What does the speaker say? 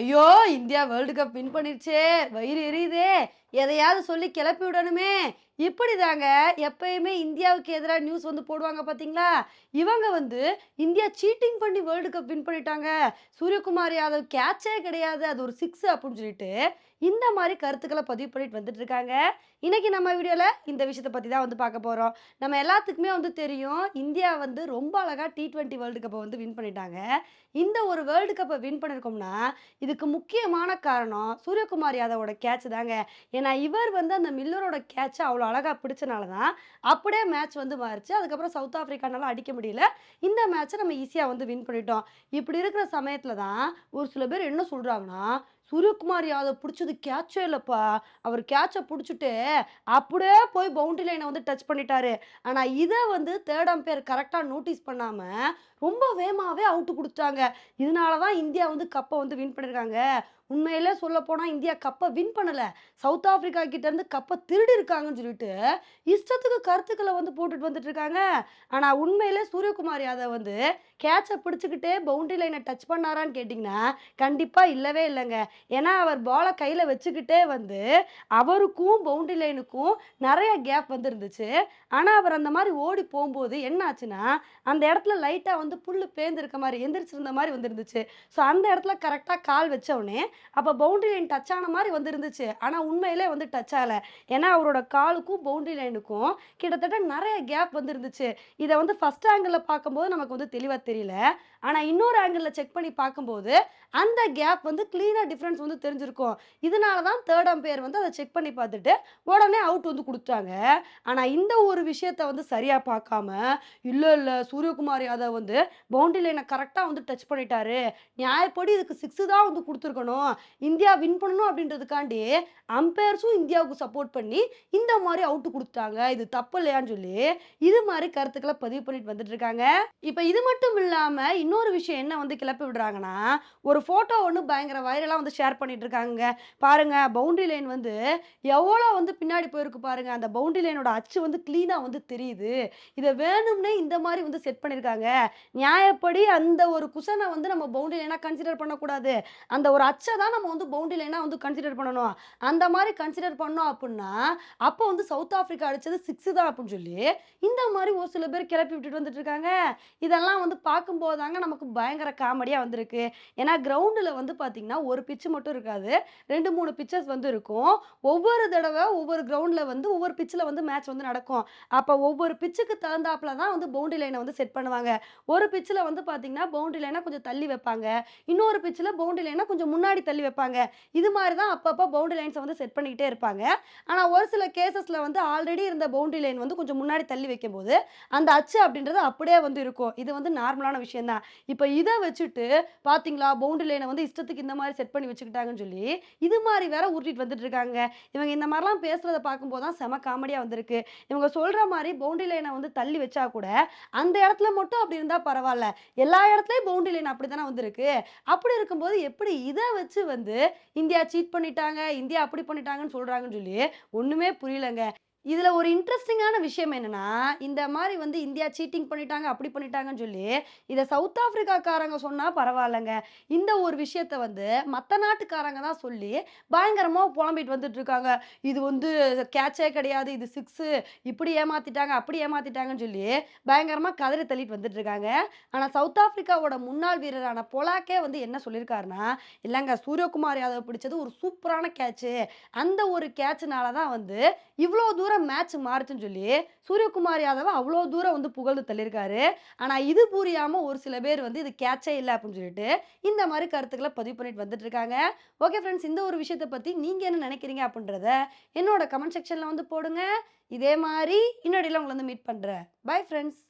ஐயோ India world cup win பண்ணிருச்சே வயிறு எரியுதே. எதையாவது சொல்லி கிளப்பி விடணுமே. இப்படி தாங்க எப்பயுமே இந்தியாவுக்கு எதிராக நியூஸ் வந்து போடுவாங்க பார்த்தீங்களா இவங்க வந்து இந்தியா சீட்டிங் பண்ணி வேர்ல்டு கப் வின் பண்ணிட்டாங்க. சூரியகுமார் யாதவ் கேட்சே கிடையாது. அது ஒரு சிக்ஸ் அப்படின்னு சொல்லிட்டு இந்த மாதிரி கருத்துக்களை பதிவு பண்ணிட்டு வந்துட்டு இருக்காங்க. இன்னைக்கு நம்ம வீடியோவில் இந்த விஷயத்தை பற்றி தான் வந்து பார்க்க போகிறோம் நம்ம எல்லாத்துக்குமே வந்து தெரியும் இந்தியா வந்து ரொம்ப அழகாக டி ட்வெண்ட்டி வேர்ல்டு கப்பை வந்து வின் பண்ணிட்டாங்க. இந்த ஒரு வேர்ல்டு கப்பை வின் பண்ணியிருக்கோம்னா இதுக்கு முக்கியமான காரணம் சூரியகுமார் யாதவோட கேட்ச் தாங்க. ஏன்னா இவர் வந்து அந்த மில்லரோட கேட்சை அவ்வளோ அழகாக பிடிச்சனால தான் அப்படியே மேட்ச் வந்து மாறிச்சு. அதுக்கப்புறம் சவுத் ஆஃப்ரிக்கானால அடிக்க முடியல. இந்த மேட்ச்சை நம்ம ஈஸியாக வந்து வின் பண்ணிட்டோம். இப்படி இருக்கிற சமயத்தில் தான் ஒரு சில பேர் என்ன சொல்கிறாங்கன்னா சூரியகுமார் யாதவ் பிடிச்சது கேட்சே இல்லைப்பா. அவர் கேட்சை பிடிச்சிட்டு அப்படியே போய் பவுண்டரி லைனை வந்து டச் பண்ணிட்டாரு. ஆனால் இதை வந்து தேர்ட் அம்பையர் கரெக்டாக நோட்டீஸ் பண்ணாமல் ரொம்ப வேகமாகவே அவுட்டு கொடுத்தாங்க இதனால தான் இந்தியா வந்து கப்பை வந்து வின் பண்ணியிருக்காங்க உண்மையிலே சொல்ல போனால் இந்தியா கப்பை வின் பண்ணலை. சவுத் ஆஃப்ரிக்கா கிட்டேருந்து கப்பை திருடி இருக்காங்கன்னு சொல்லிட்டு இஷ்டத்துக்கு கருத்துக்களை வந்து போட்டுட்டு வந்துட்டு இருக்காங்க ஆனால் உண்மையிலே சூரியகுமார் யாதவ் வந்து கேட்சை பிடிச்சிக்கிட்டே பவுண்டரி லைனை டச் பண்ணாரான்னு கேட்டிங்கன்னா கண்டிப்பாக இல்லவே இல்லைங்க. ஏன்னா அவர் பாலை கையில் வச்சுக்கிட்டே வந்து அவருக்கும் பவுண்டரி லைனுக்கும் நிறைய கேப் வந்து இருந்துச்சு ஆனால் அவர் அந்த மாதிரி ஓடி போகும்போது என்ன ஆச்சுன்னா அந்த இடத்துல லைட்டாக வந்து புல் பேந்திருக்க மாதிரி எந்திரிச்சிருந்த மாதிரி வந்துருந்துச்சு. ஸோ அந்த இடத்துல கரெக்டாக கால் வச்ச அப்போ பவுண்டரி லைன் டச் ஆன மாதிரி வந்துருந்துச்சு. ஆனால் உண்மையிலே வந்து டச் ஆகலை. ஏன்னா அவரோட காலுக்கும் பவுண்டரி லைனுக்கும் கிட்டத்தட்ட நிறைய கேப் வந்து இருந்துச்சு இதை வந்து ஃபஸ்ட் ஆங்கிளில் பார்க்கும்போது நமக்கு வந்து தெளிவாக தெரியல. ஆனால் இன்னொரு ஆங்கிளில் செக் பண்ணி பார்க்கும்போது அந்த கேப் வந்து க்ளீனாக டிஃப்ரென்ஸ் வந்து தெரிஞ்சிருக்கும். இதனால தான் தேர்ட் அம்பையர் வந்து அதை செக் பண்ணி பார்த்துட்டு உடனே அவுட் வந்து கொடுத்தாங்க ஆனால் இந்த ஒரு விஷயத்தை வந்து சரியாக பார்க்காம இல்லை இல்லை சூரியகுமார் யாதவ் வந்து பவுண்டரி லைனை கரெக்டாக வந்து டச் பண்ணிட்டாரு. நியாயப்படி இதுக்கு சிக்ஸு தான் வந்து கொடுத்துருக்கணும். இந்தியா வின் பண்ணணும் அப்படின்றதுக்காண்டி அம்பையர்ஸும் இந்தியாவுக்கு சப்போர்ட் பண்ணி இந்த மாதிரி அவுட்டு கொடுத்தாங்க இது தப்பு இல்லையான்னு சொல்லி இது மாதிரி கருத்துக்களை பதிவு பண்ணிட்டு வந்துட்டு இருக்காங்க. இப்போ இது மட்டும் இல்லாமல் இன்னொரு விஷயம் என்ன வந்து கிளப்பி விடுறாங்கன்னா ஒரு ஃபோட்டோ ஒன்று பயங்கர வைரலாக வந்து ஷேர் பண்ணிட்டு இருக்காங்க பாருங்க பவுண்டரி லைன் வந்து எவ்வளோ வந்து பின்னாடி போயிருக்கு பாருங்க. அந்த பவுண்டரி லைனோட அச்சு வந்து க்ளீனாக வந்து தெரியுது. இதை வேணும்னே இந்த மாதிரி வந்து செட் பண்ணியிருக்காங்க நியாயப்படி அந்த ஒரு குஷனை வந்து நம்ம பவுண்டரி லைனாக கன்சிடர் பண்ணக்கூடாது. அந்த ஒரு அச்சை தான் நம்ம வந்து பவுண்டரி லைனாக வந்து கன்சிடர் பண்ணணும். அந்த மாதிரி கன்சிடர் பண்ணோம் அப்படின்னா அப்போ வந்து சவுத் ஆஃப்ரிக்கா அடித்தது சிக்ஸு தான் அப்படின்னு சொல்லி இந்த மாதிரி ஒரு சில பேர் கிளப்பி விட்டுட்டு வந்துட்டு இருக்காங்க இதெல்லாம் வந்து பார்க்கும்போது தாங்க நமக்கு பயங்கர காமெடியாக வந்திருக்கு. ஏன்னா கிரவுண்டில் வந்து பார்த்தீங்கன்னா ஒரு பிச்சு மட்டும் இருக்காது. ரெண்டு மூணு பிச்சர்ஸ் வந்து இருக்கும். ஒவ்வொரு தடவை ஒவ்வொரு கிரவுண்டில் வந்து ஒவ்வொரு பிச்சில் வந்து மேட்ச் வந்து நடக்கும். அப்போ ஒவ்வொரு பிச்சுக்கு தகுந்தாப்புல தான் வந்து பவுண்டரி லைனை வந்து செட் பண்ணுவாங்க. ஒரு பிச்சில் வந்து பார்த்தீங்கன்னா பவுண்டரி லைனை கொஞ்சம் தள்ளி வைப்பாங்க. இன்னொரு பிச்சில் பவுண்டரி லைனை கொஞ்சம் முன்னாடி தள்ளி வைப்பாங்க. இது மாதிரி தான் அப்பப்போ பவுண்டரி லைன்ஸை வந்து செட் பண்ணிக்கிட்டே இருப்பாங்க. ஆனால் ஒரு சில கேசஸில் வந்து ஆல்ரெடி இருந்த பவுண்டரி லைன் வந்து கொஞ்சம் முன்னாடி தள்ளி வைக்கும்போது அந்த அச்சு அப்படின்றது அப்படியே வந்து இருக்கும். இது வந்து நார்மலான விஷயம் தான் இப்போ இதை வச்சுட்டு பார்த்தீங்களா பவுண்டரி லைனை வந்து இஷ்டத்துக்கு இந்த மாதிரி செட் பண்ணி வச்சுக்கிட்டாங்கன்னு சொல்லி இது மாதிரி வேற உருட்டிட்டு வந்துட்டு இருக்காங்க இவங்க இந்த மாதிரிலாம் பேசுறத பார்க்கும்போது தான் செம காமெடியாக வந்திருக்கு. இவங்க சொல்ற மாதிரி பவுண்டரி லைனை வந்து தள்ளி வச்சா கூட அந்த இடத்துல மட்டும் அப்படி இருந்தால் பரவாயில்ல. எல்லா இடத்துலையும் பவுண்டரி லைன் அப்படி தானே வந்திருக்கு. அப்படி இருக்கும்போது எப்படி இதை வச்சு வந்து இந்தியா சீட் பண்ணிட்டாங்க இந்தியா அப்படி பண்ணிட்டாங்கன்னு சொல்றாங்கன்னு சொல்லி ஒண்ணுமே புரியலங்க. இதில் ஒரு இன்ட்ரெஸ்டிங்கான விஷயம் என்னென்னா இந்த மாதிரி வந்து இந்தியா சீட்டிங் பண்ணிட்டாங்க அப்படி பண்ணிட்டாங்கன்னு சொல்லி இதை சவுத் ஆஃப்ரிக்காக்காரங்க சொன்னால் பரவாயில்லைங்க. இந்த ஒரு விஷயத்த வந்து மற்ற நாட்டுக்காரங்க தான் சொல்லி பயங்கரமாக புலம்பிட்டு வந்துட்டு இருக்காங்க. இது வந்து கேட்சே கிடையாது இது சிக்ஸு இப்படி ஏமாற்றிட்டாங்க அப்படி ஏமாற்றிட்டாங்கன்னு சொல்லி பயங்கரமாக கதறி தள்ளிட்டு வந்துட்டு இருக்காங்க. சவுத் ஆஃப்ரிக்காவோட முன்னாள் வீரரான பொலாக்கே வந்து என்ன சொல்லியிருக்காருன்னா இல்லைங்க சூரியகுமார் யாதவ் பிடிச்சது ஒரு சூப்பரான கேட்சு அந்த ஒரு கேட்சுனால தான் வந்து இவ்வளோ தூரம் தூரம் மேட்ச் மாறுச்சுன்னு சொல்லி சூரியகுமார் யாதவ் அவ்வளோ தூரம் வந்து புகழ்ந்து தள்ளியிருக்காரு. ஆனால் இது புரியாமல் ஒரு சில பேர் வந்து இது கேட்சே இல்லை அப்படின்னு சொல்லிட்டு இந்த மாதிரி கருத்துக்களை பதிவு பண்ணிட்டு வந்துட்டு இருக்காங்க. ஓகே ஃப்ரெண்ட்ஸ் இந்த ஒரு விஷயத்தை பற்றி நீங்கள் என்ன நினைக்கிறீங்க அப்படின்றத என்னோட கமெண்ட் செக்ஷனில் வந்து போடுங்க. இதே மாதிரி இன்னொடையில் உங்களை வந்து மீட் பண்ணுறேன் பை ஃப்ரெண்ட்ஸ்